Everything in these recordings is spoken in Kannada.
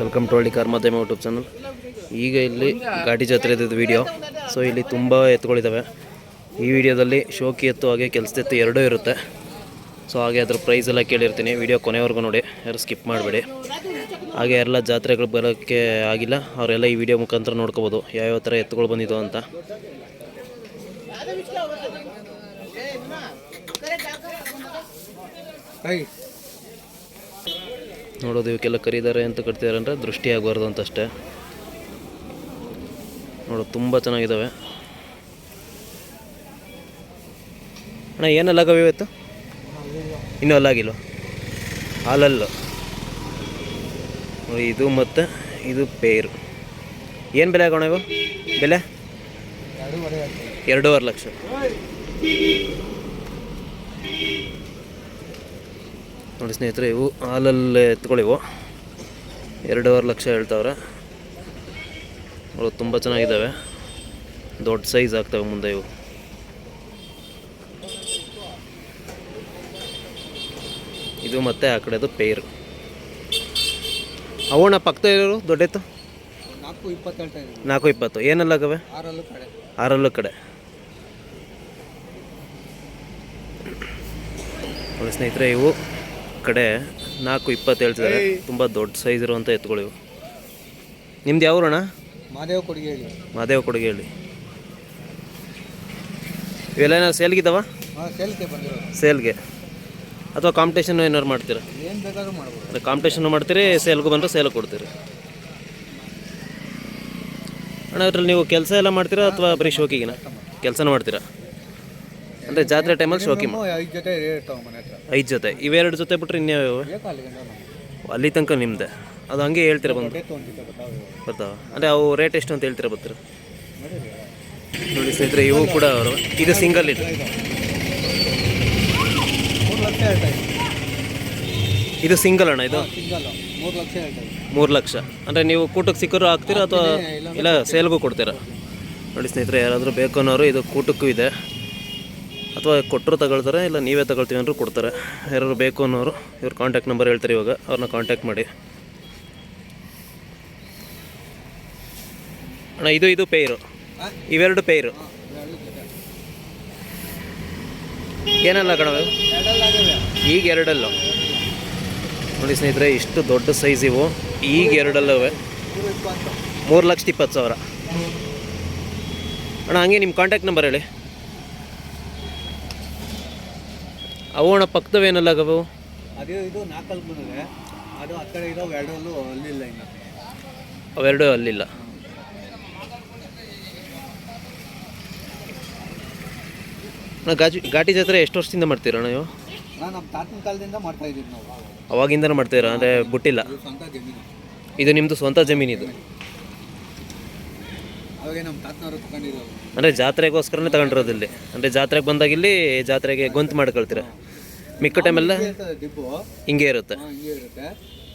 ವೆಲ್ಕಮ್ ಟು ಹಳ್ಳಿ ಕಾರ್ ಮಾಧ್ಯಮ ಯೂಟ್ಯೂಬ್ ಚಾನಲ್ ಈಗ ಇಲ್ಲಿ ಘಾಟಿ ಜಾತ್ರೆ ವಿಡಿಯೋ ಸೊ ಇಲ್ಲಿ ತುಂಬ ಎತ್ತುಗಳಿದ್ದಾವೆ. ಈ ವಿಡಿಯೋದಲ್ಲಿ ಶೋಕಿ ಎತ್ತು ಹಾಗೆ ಕೆಲಸದ ಎತ್ತು ಎರಡೂ ಇರುತ್ತೆ. ಸೊ ಹಾಗೆ ಅದ್ರ ಪ್ರೈಸ್ ಎಲ್ಲ ಕೇಳಿರ್ತೀನಿ. ವಿಡಿಯೋ ಕೊನೆವರೆಗೂ ನೋಡಿ. ಯಾರು ಸ್ಕಿಪ್ ಮಾಡಬೇಡಿ. ಹಾಗೆ ಎಲ್ಲ ಜಾತ್ರೆಗಳು ಬರೋಕ್ಕೆ ಆಗಿಲ್ಲ. ಅವರೆಲ್ಲ ಈ ವಿಡಿಯೋ ಮುಖಾಂತರ ನೋಡ್ಕೋಬೋದು. ಯಾವ್ಯಾವ ಥರ ಎತ್ತುಗಳು ಬಂದಿದ್ದು ಅಂತ. ನೋಡೋದು ಇವಕ್ಕೆಲ್ಲ ಕರೀತಾರೆ ಅಂತ ಕಟ್ತಿದ್ದಾರೆ ಅಂದರೆ ದೃಷ್ಟಿ ಆಗಬಾರ್ದು ಅಂತ ಅಷ್ಟೇ ನೋಡೋದು ತುಂಬ ಚೆನ್ನಾಗಿದ್ದಾವೆ ಅಣ್ಣ ಏನೆಲ್ಲ ಆಗವೆ ಇವತ್ತು? ಇನ್ನೂ ಅಲ್ಲಾಗಿಲ್ಲ ಹಾಲಲ್ಲು. ಇದು ಮತ್ತು, ಇದು ಪೇರು. ಏನು ಬೆಲೆ ಆಗೋಣ ಇವು? ಬೆಲೆ? ಎರಡೂವರೆ ಲಕ್ಷ. ನೋಡಿ ಸ್ನೇಹಿತರೆ ಇವು ಹಾಲಲ್ಲೇ ಎತ್ಕೊಳ್ಳಿವು. ಎರಡೂವರೆ ಲಕ್ಷ ಹೇಳ್ತಾವ್ರೆ. ಅವು ತುಂಬ ಚೆನ್ನಾಗಿದ್ದಾವೆ. ದೊಡ್ಡ ಸೈಜ್ ಆಗ್ತವೆ ಮುಂದೆ ಇವು. ಇದು ಮತ್ತೆ ಆ ಕಡೆದು ಪೇರು. ಅವಣ್ಣ ಪಕ್ಕದ ಇರೋರು ದೊಡ್ಡೆತ್ತು ನಾಲ್ಕು ಇಪ್ಪತ್ತು. ಏನೆಲ್ಲ ಆಗವೆ? ಆರಲ್ಲೂ ಕಡೆ. ಆರಲ್ಲೂ ಕಡೆ. ನೋಡಿ ಸ್ನೇಹಿತರೆ ಇವು ಕಡೆ ನಾಲ್ಕು ಇಪ್ಪತ್ತು ಹೇಳ್ತಿದ್ದಾರೆ. ತುಂಬ ದೊಡ್ಡ ಸೈಜ್ ಇರುವಂಥ ಎತ್ತುಗಳು ಇವು ನಿಮ್ದು ಯಾವ್ರಣ ಮಾದೇವ ಕೊಡುಗೆ ಹೇಳಿ ಮಾದೇವ ಕೊಡುಗೆ ಹೇಳಿ ಇವೆಲ್ಲ ಏನಾದ್ರು ಸೇಲ್ಗಿದ್ದಾವ ಸೇಲ್ಗೆ ಸೇಲ್ಗೆ ಅಥವಾ ಕಾಂಪಿಟೇಷನ್ ಏನಾದ್ರು ಮಾಡ್ತೀರಾ? ಏನು ಬೇಕಾದ್ರೂ ಮಾಡ್ಬೋದು. ಕಾಂಪಿಟೇಷನ್ ಮಾಡ್ತೀರಿ ಸೇಲ್ಗೂ ಬಂದರೆ ಸೇಲ್ ಕೊಡ್ತೀರಿ. ಅಣ್ಣ ಅದ್ರಲ್ಲಿ ನೀವು ಕೆಲಸ ಎಲ್ಲ ಮಾಡ್ತೀರಾ ಅಥವಾ ಬರೀ ಶೋಕಿಗಿನ? ಕೆಲಸನೂ ಮಾಡ್ತೀರಾ? ಅಂದರೆ ಜಾತ್ರೆ ಟೈಮಲ್ಲಿ ಶೋಕಿ ಐದು ಜೊತೆ ಐದು ಜೊತೆ. ಇವೆರಡು ಜೊತೆ ಬಿಟ್ರೆ ಇನ್ಯಾವ ಅಲ್ಲಿ ತನಕ ನಿಮ್ಮದೆ ಅದು ಹಂಗೆ ಹೇಳ್ತೀರ ಬಂದು? ಬರ್ತಾವ ಅಂದರೆ ಅವು ರೇಟ್ ಎಷ್ಟು ಅಂತ ಹೇಳ್ತೀರ ಬರ್ತೀರ ನೋಡಿ ಸ್ನೇಹಿತರೆ ಇವು ಕೂಡ ಅವರು. ಇದು ಸಿಂಗಲ್ ಇದು. ಇದು ಸಿಂಗಲ್ ಅಣ್ಣ ಇದು? ಮೂರು ಲಕ್ಷ. ಅಂದರೆ ನೀವು ಕೂಟಕ್ಕೆ ಸಿಕ್ಕರು ಹಾಕ್ತೀರಾ ಅಥವಾ ಇಲ್ಲ ಸೇಲ್ಗೂ ಕೊಡ್ತೀರಾ? ನೋಡಿ ಸ್ನೇಹಿತರೆ ಯಾರಾದರೂ ಬೇಕು ಅನ್ನೋರು ಇದು ಕೂಟಕ್ಕೂ ಇದೆ. ಅಥವಾ ಕೊಟ್ಟರು ತಗೊಳ್ತಾರೆ, ಇಲ್ಲ ನೀವೇ ತಗೊಳ್ತೀವಿ ಅಂದರೂ ಕೊಡ್ತಾರೆ. ಯಾರು ಬೇಕು ಅನ್ನೋರು ಇವ್ರ ಕಾಂಟ್ಯಾಕ್ಟ್ ನಂಬರ್ ಹೇಳ್ತಾರೆ ಇವಾಗ, ಅವ್ರನ್ನ ಕಾಂಟ್ಯಾಕ್ಟ್ ಮಾಡಿ. ಅಣ್ಣ, ಇದು ಇದು ಪೇರು ಇವೆರಡು ಪೇರು ಏನಲ್ಲ ಕಣವೆ ಈಗ ಎರಡಲ್ಲೂ? ನೋಡಿ ಸ್ನೇಹಿತರೆ, ಇಷ್ಟು ದೊಡ್ಡ ಸೈಜ್ ಇವು. ಈಗ ಎರಡಲ್ಲವೆ? ಮೂರು ಲಕ್ಷದ ಇಪ್ಪತ್ತು ಸಾವಿರ. ಅಣ್ಣ, ಹಂಗೆ ನಿಮ್ಮ ಕಾಂಟ್ಯಾಕ್ಟ್ ನಂಬರ್ ಹೇಳಿ. ಅವು ಅಣ್ಣ ಗಬು ಆಗವು? ಅದೇ ಇದು ನಾಲ್ಕಲ್ಲಿ ಬಂದಿದೆ. ಅದು ಆ ಕಡೆ ಇರೋ ಎರಡಲ್ಲೂ ಅಲ್ಲಿಲ್ಲ ಇನ್ನು. ಅವೆರಡೂ ಅಲ್ಲಿಲ್ಲ. ಗಾಜಿ ಘಾಟಿ ಜಾತ್ರೆ ಎಷ್ಟು ವರ್ಷದಿಂದ ಮಾಡ್ತೀರಾ ನೀವು? ನಾನು ನಮ್ಮ ತಾತನ ಕಾಲದಿಂದ ಮಾಡ್ತಾ ಇದ್ದೀವಿ ನಾವು. ಅವಾಗಿಂದನೂ ಮಾಡ್ತೀರಾ? ಅಂದರೆ ಬಿಟ್ಟಿಲ್ಲ? ಇದು ಸ್ವಂತ ಜಮೀನು. ಇದು ನಿಮ್ಮದು ಸ್ವಂತ ಜಮೀನಿದು ಅವಾಗೆ ನಮ್ಮ ತಾತನವರು ತಗೊಂಡಿರೋದು. ಅಂದರೆ ಜಾತ್ರೆಗೋಸ್ಕರನೇ ತಗೊಂಡಿರೋದು ಇಲ್ಲಿ. ಅಂದರೆ ಜಾತ್ರೆಗೆ ಬಂದಾಗ ಇಲ್ಲಿ ಜಾತ್ರೆಗೆ ಗೊಂತು ಮಾಡ್ಕೊಳ್ತೀರಾ? ಮಿಕ್ಕ ಟೈಮೆಲ್ಲ ದಿಬ್ಬು ಹಿಂಗೆ ಇರುತ್ತೆ ಹಾ, ಹಿಂಗೆ ಇರುತ್ತೆ.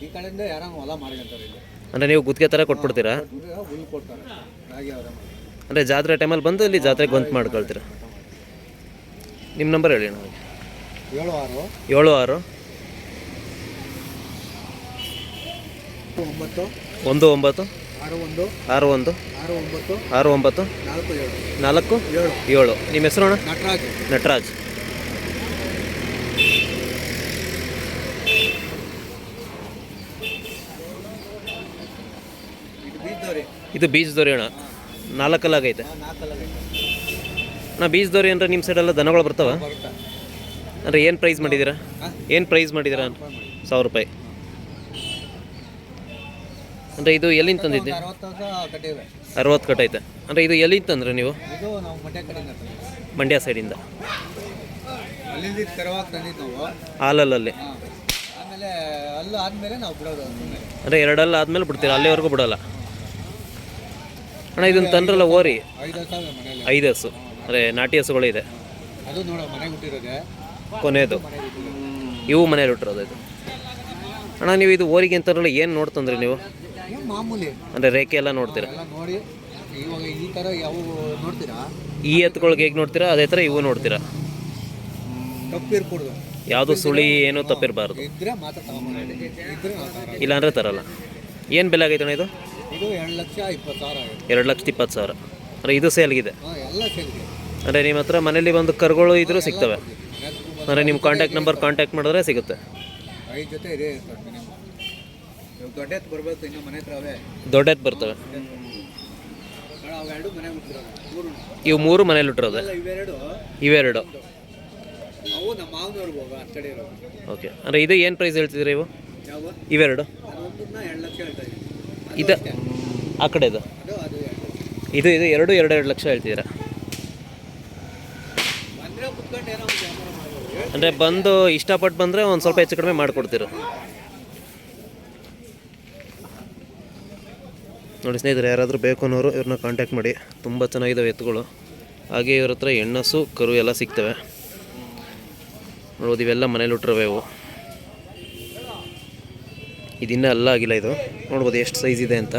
ಈ ಕಡೆಯಿಂದ ಯಾರೋ ಹೊಲ ಮಾಡ್ಕೊಂತಾರೆ ಇಲ್ಲಿ. ಅಂದರೆ ನೀವು ಗುತ್ತಿಗೆ ಥರ ಕೊಟ್ಬಿಡ್ತೀರಾ? ಹುಲ್ಲು ಹುಲ್ಲು ಕೊಡ್ತಾರೆ. ರಾಗಿ ಅವರ ಅಂದರೆ ಜಾತ್ರೆ ಟೈಮಲ್ಲಿ ಬಂದು ಇಲ್ಲಿ ಜಾತ್ರೆಗೆ ಬಂದು ಮಾಡ್ಕೊಳ್ತೀರಾ? ನಿಮ್ಮ ನಂಬರ್ ಹೇಳಿ ನಮಗೆ ಏಳು ಆರು ಏಳು ಆರು ಒಂಬತ್ತು. ಒಂದು ಒಂಬತ್ತು. ಆರು ಒಂದು. ಆರು ಒಂದು. ಆರು ಒಂಬತ್ತು. ಆರು ಒಂಬತ್ತು. ನಾಲ್ಕು ಏಳು. ನಾಲ್ಕು? ಏಳು. ಏಳು. ನಿಮ್ಮ ಹೆಸರು ಅಣ್ಣ? ನಟರಾಜ್. ನಟರಾಜ್ ಇದು ಬೀದ್ದವ್ರಿ ಇದು ಬೀಜದೋರಿ ಅಣ್ಣ. ನಾಲ್ಕಲ್ಲಾಗೈತೆ. ನಾ ಅಣ್ಣ ಬೀಜದೋರಿ ಅಂದ್ರೆ ನಿಮ್ಮ ಸೈಡೆಲ್ಲ ದನಗಳು ಬರ್ತಾವ? ಅಂದರೆ ಏನು ಪ್ರೈಸ್ ಮಾಡಿದ್ದೀರಾ ಏನು ಪ್ರೈಸ್ ಮಾಡಿದ್ದೀರಾ ಸಾವಿರ ರೂಪಾಯಿ. ಅಂದರೆ ಇದು ಎಲ್ಲಿಂದ ತಂದಿದ್ದೆ? ಅರವತ್ತು ವರ್ಷ ಐತೆ. ಅಂದರೆ ಇದು ಎಲ್ಲಿಂದ ತಂದ್ರೆ ನೀವು? ಮಂಡ್ಯ ಸೈಡಿಂದ. ಹಾಲಲ್ಲಲ್ಲಿ. ಅಂದರೆ ಎರಡಲ್ಲ ಆದಮೇಲೆ ಬಿಡ್ತೀರಾ? ಅಲ್ಲಿವರೆಗೂ ಬಿಡಲ್ಲ. ಅಣ್ಣ ಇದನ್ನ ತಂದ್ರಲ್ಲ ಓರಿ? ಐದು ಹಸು. ಅದೇ ನಾಟಿ ಹಸುಗಳು ಇದೆ. ಕೊನೆಯದು. ಇವು ಮನೇಲಿ ಹುಟ್ಟಿರೋದು ಇದು. ಅಣ್ಣ ನೀವು ಇದು ಓರಿಗೆ ಅಂತಾರಲ್ಲ ಏನು ನೋಡ್ತಂದ್ರಿ ನೀವು? ಅಂದರೆ ರೇಖೆ ಎಲ್ಲ ನೋಡ್ತೀರಾ? ಈ ಥರ ಯಾವ ನೋಡ್ತೀರಾ? ಈ ಎತ್ತುಗಳಿಗೆ ಹೇಗೆ ನೋಡ್ತೀರಾ? ಅದೇ ಥರ ಇವು ನೋಡ್ತೀರಾ? ಯಾವುದು ಸುಳಿ ಏನೂ ತಪ್ಪಿರಬಾರ್ದು. ಇಲ್ಲಾಂದರೆ ತರಲ್ಲ. ಏನು ಬೆಲೆ ಆಗೈತೆ ಅಣ್ಣ ಇದು? ಇದು ಎರಡು ಲಕ್ಷ ಇಪ್ಪತ್ತು ಸಾವಿರ ಆಗಿದೆ ಎರಡು ಲಕ್ಷದ ಇಪ್ಪತ್ತು ಸಾವಿರ. ಅಂದರೆ ಇದು ಸೇಲ್ಗಿದೆ ಹಾಂ ಎಲ್ಲ ಅಂದರೆ ನಿಮ್ಮ ಹತ್ರ ಮನೇಲಿ ಒಂದು ಕರ್ಗಳು ಇದ್ರೂ ಸಿಗ್ತವೆ. ಅಂದರೆ ನಿಮ್ಮ ಕಾಂಟ್ಯಾಕ್ಟ್ ನಂಬರ್ ಕಾಂಟ್ಯಾಕ್ಟ್ ಮಾಡಿದ್ರೆ ಸಿಗುತ್ತೆ. ಐದು ಜೊತೆ ಇದೆ ಸರ್ ಇವಾಗ ಬರ್ಬೇಕು ಇನ್ನು ಮನೆ ಹತ್ರ ಅವೇ. ಬರ್ತವೆ. ಅಣ್ಣ, ಅವೆರಡು ಮನೆ ಬಿಟ್ಟಿರೋದು ಮೂರು ಇವು ಮೂರು ಮನೇಲಿ ಇಟ್ಟಿರೋದೆ ಅಲ್ಲ ಇವೆರಡು ಇವೆರಡು. ಅವು ನಮ್ಮ ಮಾವನವ್ರಿಗೆ ಹೋಗ ಆ ಕಡೆ ಇರೋ ಓಕೆ ಅಂದರೆ ಇದು ಏನು ಪ್ರೈಸ್ ಹೇಳ್ತಿದ್ರಿ ಇವು? ಯಾವ? ಇವೆರಡು. ಅದೊಂದನ್ನ ಎರಡು ಲಕ್ಷ ಹೇಳ್ತಾ ಇದು ಆ ಕಡೆ ಇದು. ಇದು ಎರಡು ಎರಡು ಎರಡು ಲಕ್ಷ ಹೇಳ್ತಿದ್ದೀರಾ? ಅಂದರೆ ಬಂದು ಇಷ್ಟಪಟ್ಟು ಬಂದರೆ ಒಂದು ಸ್ವಲ್ಪ ಹೆಚ್ಚು ಕಡಿಮೆ ಮಾಡಿಕೊಡ್ತೀರ? ನೋಡಿ ಸ್ನೇಹಿತರೆ, ಯಾರಾದರೂ ಬೇಕು ಅನ್ನೋರು ಇವ್ರನ್ನ ಕಾಂಟ್ಯಾಕ್ಟ್ ಮಾಡಿ. ತುಂಬ ಚೆನ್ನಾಗಿದ್ದಾವೆ ಎತ್ತುಗಳು. ಹಾಗೆ ಇವ್ರ ಹತ್ರ ಹೆಣ್ಣಸು ಕರು ಎಲ್ಲ ಸಿಗ್ತವೆ. ನೋಡ್ಬೋದು ಇವೆಲ್ಲ ಮನೇಲಿ ಹುಟ್ಟಿರವೆ ಇವು. ಇದಿನ್ನೂ ಅಲ್ಲ ಆಗಿಲ್ಲ ಇದು. ನೋಡ್ಬೋದು ಎಷ್ಟು ಸೈಜ್ ಇದೆ ಅಂತ.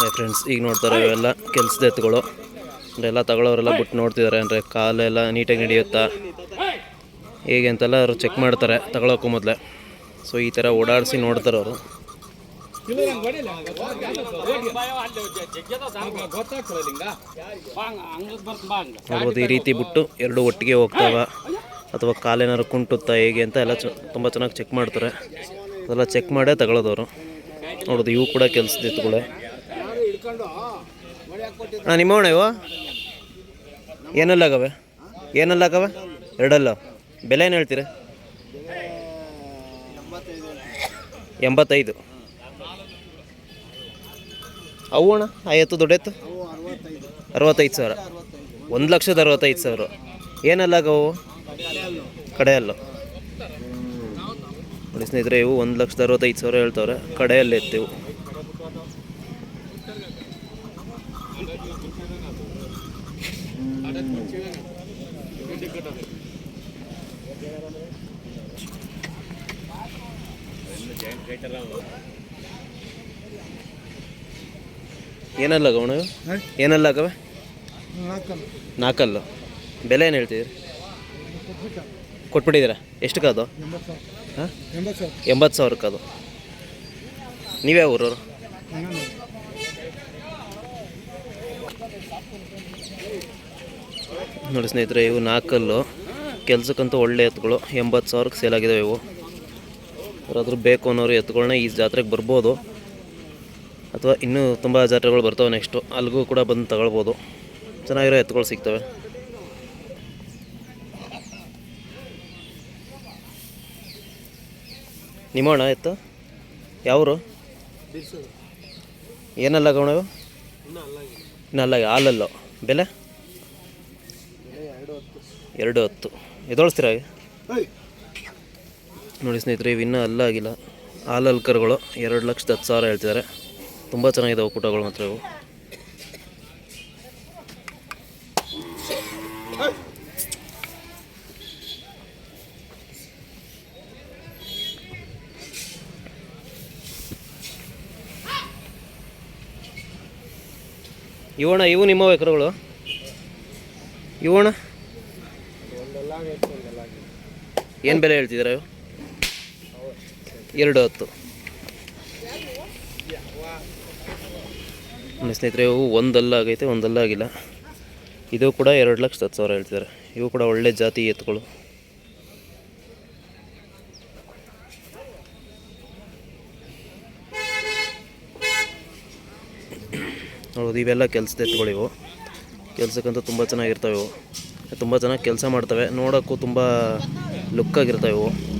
ಹಾಯ್ ಫ್ರೆಂಡ್ಸ್ ಈಗ ನೋಡ್ತಾರೆ ಇವೆಲ್ಲ ಕೆಲಸದ ಎತ್ತುಗಳು ಅಂದ್ರೆ ಎಲ್ಲ ತಗೊಳ್ಳೋರೆಲ್ಲ ಬಿಟ್ಟು ನೋಡ್ತಿದ್ದಾರೆ ಅಂದರೆ ಕಾಲೆಲ್ಲ ನೀಟಾಗಿ ನಡೆಯುತ್ತಾ? ಹೇಗೆ ಅಂತೆಲ್ಲ ಅವರು ಚೆಕ್ ಮಾಡ್ತಾರೆ ತಗೊಳಕ್ಕೂ ಮೊದಲೇ. ಸೊ ಈ ಥರ ಓಡಾಡಿಸಿ ನೋಡ್ತಾರೆ ಅವರು. ನೋಡ್ಬೋದು ಈ ರೀತಿ ಬಿಟ್ಟು ಎರಡು ಒಟ್ಟಿಗೆ ಹೋಗ್ತಾವ. ಅಥವಾ ಕಾಲೇನಾರು ಕುಂಟುತ್ತಾ ಹೇಗೆ ಅಂತ ಎಲ್ಲ ತುಂಬ ಚೆನ್ನಾಗಿ ಚೆಕ್ ಮಾಡ್ತಾರೆ. ಅದೆಲ್ಲ ಚೆಕ್ ಮಾಡೇ ತಗೊಳ್ಳೋದವರು ನೋಡೋದು ಇವು ಕೂಡ ಕೆಲಸದ ಎತ್ತುಗಳೇ ಹಾಂ ಏನೆಲ್ಲ ಆಗವೆ ಏನೆಲ್ಲ ಆಗವೆ ಎರಡಲ್ಲ. ಬೆಲೆ ಏನು ಹೇಳ್ತೀರಿ? ಎಂಬತ್ತೈದು. ಅವು ಅಣ್ಣ, ಆ ಎತ್ತು ಅರವತ್ತೈದು ಸಾವಿರ. ಒಂದು ಲಕ್ಷದ ಅರವತ್ತೈದು ಸಾವಿರ. ಏನಲ್ಲಾಗವು ಕಡೆಯಲ್ಲ. ನೋಡಿ ಸ್ನೇಹಿತರೆ ಇವು ಒಂದು ಲಕ್ಷದ ಅರವತ್ತೈದು ಸಾವಿರ ಹೇಳ್ತವ್ರೆ. ಕಡೆಯಲ್ಲಿ ಎತ್ತಿವು ಏನಲ್ಲ ಏನಲ್ಲಾಗವೆ ನಾಲ್ಕಲ್ಲು. ಬೆಲೆ ಏನು ಹೇಳ್ತಿದ್ದೀರಿ? ಕೊಟ್ಬಿಟ್ಟಿದ್ದೀರಾ? ಎಷ್ಟು ಅದು? ಹಾಂ? ಎಂಬತ್ತು ಸಾವಿರ ಕದು ಸಾವಿರಕ್ಕೆ ಅದು. ನೀವೇ ಊರವರು? ನೋಡಿ ಸ್ನೇಹಿತರೆ, ಇವು ನಾಲ್ಕಲ್ಲು. ಕೆಲಸಕ್ಕಂತೂ ಒಳ್ಳೆ ಎತ್ತುಗಳು. ಎಂಬತ್ತು ಸಾವಿರಕ್ಕೆ ಸೇಲ್ ಆಗಿದಾವೆ ಇವು. ಯಾರಾದರೂ ಬೇಕು ಅನ್ನೋರು ಎತ್ತುಗಳನ್ನ ಈ ಜಾತ್ರೆಗೆ ಬರ್ಬೋದು. ಅಥವಾ ಇನ್ನೂ ತುಂಬ ಜಾತ್ರೆಗಳು ಬರ್ತವೆ ನೆಕ್ಸ್ಟು ಅಲ್ಲಿಗೂ ಕೂಡ ಬಂದು ತಗೊಳ್ಬೋದು. ಚೆನ್ನಾಗಿರೋ ಎತ್ತುಗಳು ಸಿಗ್ತವೆ. ನಿಮ್ಮಣ್ಣ ಇತ್ತು? ಯಾವರು? ಏನಲ್ಲ ಗೌಣ ಇನ್ನಲ್ಲ ಹಾಲಲ್ಲೋ? ಬೆಲೆ? ಎರಡು ಹೊತ್ತು. ಎದೊಳಿಸ್ತೀರ ನೋಡಿ ಸ್ನೇಹಿತರೆ, ಇವು ಅಲ್ಲ ಆಗಿಲ್ಲ. ಹಾಲಲ್ಲಿ ಕರುಗಳು ಎರಡು ಲಕ್ಷದ ಹತ್ತು ಸಾವಿರ ಹೇಳ್ತಿದ್ದಾರೆ. ತುಂಬ ಚೆನ್ನಾಗಿದೆ ಕೂಟಗಳು ಮಾತ್ರ ಇವು. ಇವಣ ಇವು ನಿಮ್ಮ ಎಕರೆಗಳು? ಇವಣ ಏನು ಬೆಲೆ ಹೇಳ್ತಿದ್ದೀರ ಇವು? ಎರಡು ಹತ್ತು. ನನ್ನ ಸ್ನೇಹಿತರೆ, ಇವು ಒಂದಲ್ಲ ಆಗೈತೆ, ಒಂದಲ್ಲ ಆಗಿಲ್ಲ. ಇದು ಕೂಡ ಎರಡು ಲಕ್ಷದ ಹತ್ತು ಸಾವಿರ ಹೇಳ್ತಿದ್ದಾರೆ. ಇವು ಕೂಡ ಒಳ್ಳೆ ಜಾತಿ ಎತ್ತುಗಳು. ನೋಡೋದು ಇವೆಲ್ಲ ಕೆಲಸದ ಎತ್ತುಗಳು ಇವು. ಕೆಲಸಕ್ಕಂತೂ ತುಂಬ ಚೆನ್ನಾಗಿರ್ತವೆ ಇವು. ತುಂಬ ಚೆನ್ನಾಗಿ ಕೆಲಸ ಮಾಡ್ತವೆ. ನೋಡೋಕ್ಕೂ ತುಂಬ ಲುಕ್ಕಾಗಿರ್ತವೆ ಇವು.